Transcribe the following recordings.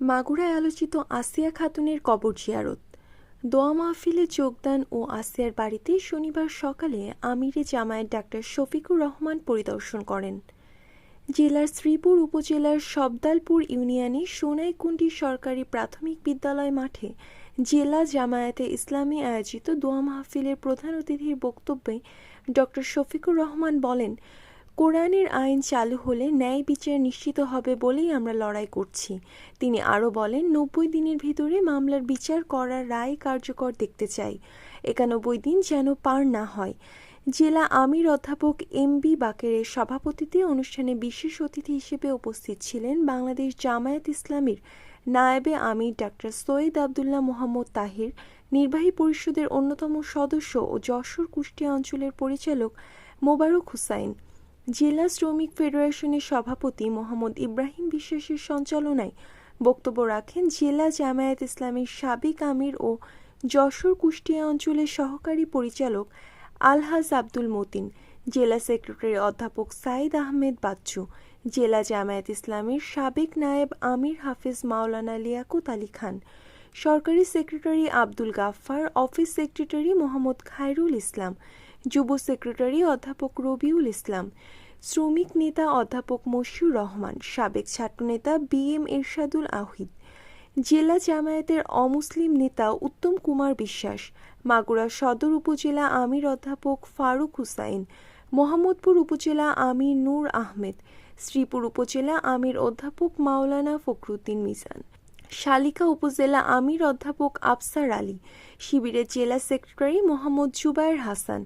মাগুরায় আলোচিত আসিয়া খাতুনের কবর জিয়ারত। দোয়া মাহফিলে যোগদান ও আসিয়ার বাড়িতে শনিবার সকালে আমিরে জামায়াত ডাক্তার শফিকুর রহমান পরিদর্শন করেন। জেলার শ্রীপুর উপজেলার সবদালপুর ইউনিয়নে সোনাইকুণ্ডি সরকারি প্রাথমিক বিদ্যালয় মাঠে জেলা জামায়াতে ইসলামী আয়োজিত দোয়া মাহফিলের প্রধান অতিথির বক্তব্যে ডক্টর শফিকুর রহমান বলেন কোরআনের আইন চালু হলে ন্যায় বিচার নিশ্চিত হবে বলেই আমরা লড়াই করছি। তিনি আরও বলেন, নব্বই দিনের ভিতরে মামলার বিচার করার রায় কার্যকর দেখতে চাই। একানব্বই দিন যেন পার না হয়। জেলা আমির অধ্যাপক এম বি বাকেরের সভাপতিত্বে অনুষ্ঠানে বিশেষ অতিথি হিসেবে উপস্থিত ছিলেন বাংলাদেশ জামায়াত ইসলামীর নায়েবে আমির ডাক্তার সৈয়দ আবদুল্লাহ মোহাম্মদ তাহির, নির্বাহী পরিষদের অন্যতম সদস্য ও যশোর কুষ্টিয়া অঞ্চলের পরিচালক মোবারক হুসাইন। জেলা শ্রমিক ফেডারেশনের সভাপতি মোহাম্মদ ইব্রাহিম বিশ্বাসের সঞ্চালনায় বক্তব্য রাখেন জেলা জামায়াত ইসলামীর সাবেক আমির ও যশোর কুষ্টিয়া অঞ্চলের সহকারী পরিচালক আলহাজ আব্দুল মতিন, জেলা সেক্রেটারি অধ্যাপক সাইদ আহমেদ বাচ্চু, জেলা জামায়াত ইসলামীর সাবেক নায়েব আমির হাফিজ মাওলানা লিয়াকুত আলী খান, সরকারি secretary Abdul Ghaffar, office secretary Mohammad Khairul Islam, যুব সেক্রেটারি অধ্যাপক রবিউল ইসলাম শ্রমিক নেতা অধ্যাপক মশিউর রহমান, সাবেক ছাত্রনেতা বি এম এরশাদুল আহিদ, জেলা জামায়াতের অমুসলিম নেতা উত্তম কুমার বিশ্বাস, মাগুরা সদর উপজেলা আমির অধ্যাপক ফারুক হুসাইন, মোহাম্মদপুর উপজেলা আমির নূর আহমেদ, শ্রীপুর উপজেলা আমির অধ্যাপক মাওলানা ফখরুদ্দিন মিজান, শালিকা উপজেলা আমির অধ্যাপক আফসার আলী, শিবিরের জেলা সেক্রেটারি মোহাম্মদ জুবায়ের হাসান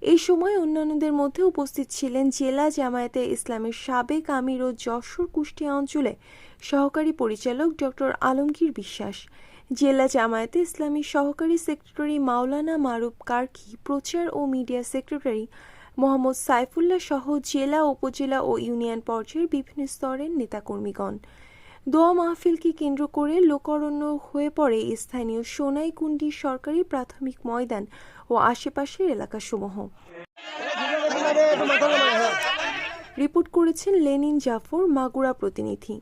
এই সময় অন্যান্যদের মধ্যে উপস্থিত ছিলেন জেলা জামায়াতে ইসলামের সাবেক আমির ও যশোর কুষ্টিয়া অঞ্চলে সহকারী পরিচালক ডক্টর আলমগীর বিশ্বাস। জেলা জামায়াতে ইসলামী সহকারী সেক্রেটারি মাওলানা মারুফ কার্কি, প্রচার ও মিডিয়া সেক্রেটারি মোহাম্মদ সাইফুল্লাহ সহ জেলা, উপজেলা ও ইউনিয়ন পর্যায়ের বিভিন্ন স্তরের নেতাকর্মীগণ। দোয়া মাহফিলকে কেন্দ্র করে লোকারণ্য হয়ে পড়ে স্থানীয় সোনাইকুণ্ডি সরকারি প্রাথমিক ময়দান ও আশেপাশের এলাকাসমূহ। রিপোর্ট করেছেন লেনিন জাফর, মাগুরা প্রতিনিধি।